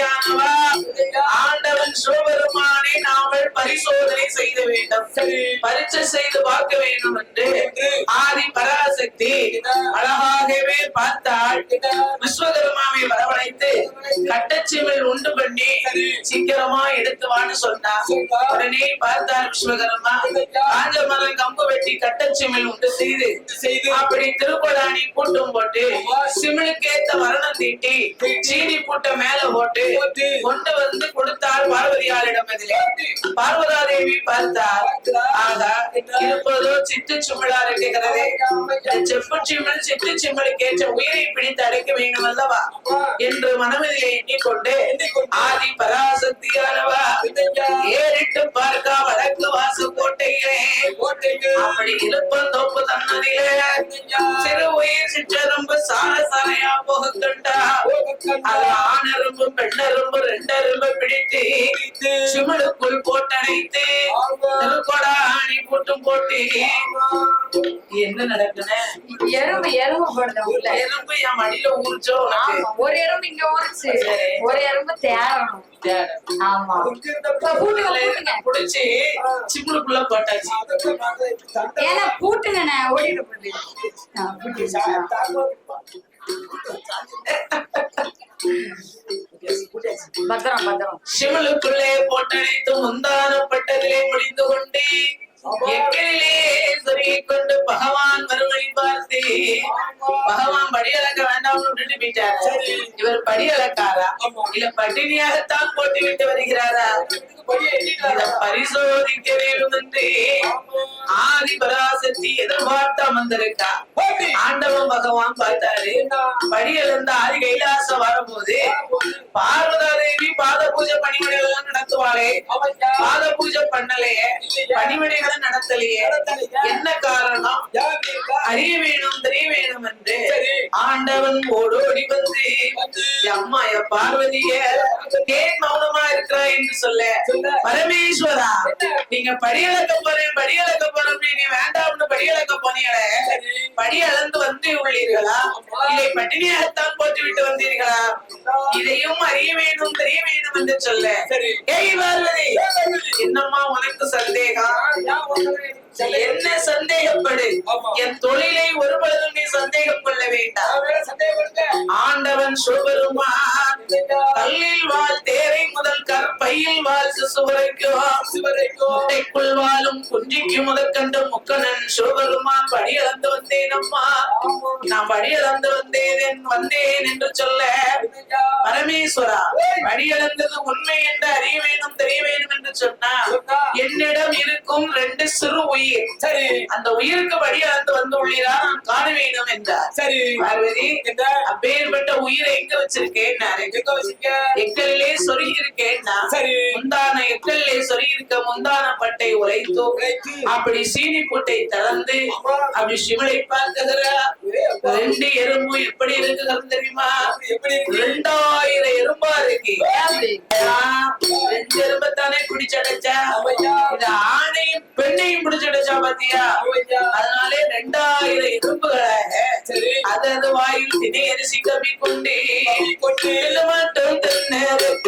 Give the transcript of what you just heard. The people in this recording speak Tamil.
சக்தியானவா ஆண்டவன் சிவபெருமானை நாங்கள் பரிசோதனை செய்த வேண்டும். பரீட்சை செய்து பார்க்க வேண்டும் என்று ஆதி பராசக்தி அழகாகவே பார்த்தாள். கட்டச்சிமிழ் உண்டு பண்ணி சீக்கிரமா எடுத்து வான்னு சொன்னா உடனே பார்த்தார் விஸ்வகர்மா காஞ்ச மரம் கம்பு வெட்டி கட்டச்சிமிழ் உண்டு செய்து. செய்து அப்படி திருப்பலாணி கூட்டம் போட்டு சிமிழுக்கேத்த மரணம் தீட்டி சீனி பூட்ட மேல போட்டு கொண்டு வந்து கொடுத்தார் பார்வதியாரிடம் இதிலே பார்வதாதேவி பார்த்தார் ஆகா இருப்பதோ சித்து சிமிழா இருக்கிறது செப்பு சிமிழ் சித்து சிமிழுக்கு உயிரை பிடித்து அடைக்க வேண்டும் அல்லவா? என்று மனதிலே எண்ணிக்கொண்டு ஆதி பராசக்தியானவா ஏறிட்டு வடக்கு வாசு கோட்டையிலே அப்படி இருப்பந்தோப்பு தன்னதிலே. சிறு உயிர் சிற்றெரும்பு சார சாரையா போக கண்டா அது ஆணெரும்பு பெண்ணெரும்பு ரெண்டெரும்பு பிடித்து சிமலுக்குள் போட்டடைத்து திருக்கோடா ஆணி போட்டும் போட்டு. என்ன நடக்குன எறும்பு எறும்பு போடுது உள்ள. எறும்பு என் மடியில ஊறிச்சோ ஒரு எறும்பு இங்க ஊறிச்சு. ஒரு எறும்பு தேடணும் ஆமா. புடிச்சு சிம்முளுக்குள்ள போட்டாச்சு. ஏன்னா பூட்டுங்கண்ணே பூட்டிடுச்சு. பத்திரம் பத்திரம். சிமிழுக்குள்ளே போட்டடைத்து முந்தானப்பட்டதிலே முடிந்து கொண்டு எக்கிலே சொருகிக் கொண்டு பகவான் மறுமொழி பார்த்து. பகவான் படி அளக்க வேண்டாம்னு விட்டுட்டு போயிட்டாரு. இவர் படி அளக்காரா இல்ல பட்டினியாகத்தான் போட்டு விட்டு வருகிறாரா பரிசோதிக்க வேண்டும் என்று ஆதி பராசக்தி எதிர்பார்த்து அமர்ந்திருக்கா? ஆண்டவன் பகவான் பார்த்தாரு. படி அளந்த ஆதி கைலாசம் வரும்போது பார்வதா தேவி பாத பூஜை பணிவிடைகள் நடத்துவாளே. பாத பூஜை பண்ணலையே. பணிவிடைகளை நடத்தலையே. என்ன காரணம்? அறிய வேணும் தெரிய வேணும் என்று ஆண்டவன் ஓடோடி வந்து அம்மா என் பார்வதிய ஏன் மௌனமா இருக்கிறாய் என்று சொல்ல. பரமேஸ்வரா நீங்க படியளக்க போறேன் படியளக்க போறேன் நீ வேண்டாம்னு படியளக்க போனீங்களே படி அளந்து வந்து உள்ளீர்களா? இல்லை பட்டினியாகத்தான் போட்டு விட்டு வந்தீர்களா? இதையும் அறிய வேணும் தெரிய வேணும் என்று சொல்ல. ஏய் பார்வதி என்னம்மா உனக்கு சந்தேகம்? என்ன சந்தேகப்படு? என் தொழிலை வேண்டாம். ஆண்டவன் சொல்வருமா கற்பையில் வாழ் சிசு வரைக்கும் முட்டைக்குள் வாழும் குஞ்சிக்கு முதற்கண்ட முக்கணன் சிவபெருமான் படி அளந்து வந்தேன் அம்மா நான் படி அளந்து வந்தேன் வந்தேன் என்று சொல்ல பரமேஸ்வரா படி அளந்தது உண்மை என்று அறிய வேண்டும் தெரிய வேண்டும் என்று சொன்னா என்னிடம் இருக்கும் ரெண்டு சிறு உயிர். அந்த உயிருக்கு படி அளந்து வந்து உள்ளீரா? நான் காண வேண்டும் என்றார். சரி. பார்வதி அப்பேற்பட்ட உயிரை எங்க வச்சிருக்கேன்? சரி. முந்தான எக்கல்லே சொருகி இருக்க முந்தான பட்டை உரைத்து அப்படி சீனி பூட்டை திறந்து அப்படி சிவனை பார்க்குகிறா ரெண்டு எறும்பு எப்படி இருக்குகிறது தெரியுமா? ரெண்டாயிரம் எறும்பா இருக்கு ரெண்டு எறும்பத்தானே பிடிச்சடைச்சா. இது ஆணையும் பெண்ணையும் பிடிச்சடைச்சா பாத்தியா. அதனாலே ரெண்டாயிரம் எறும்புகளை சரி. அது அது வாயில் திணை அரிசி கம்மி கொண்டு கொண்டு. மட்டும் தின்னருக்கு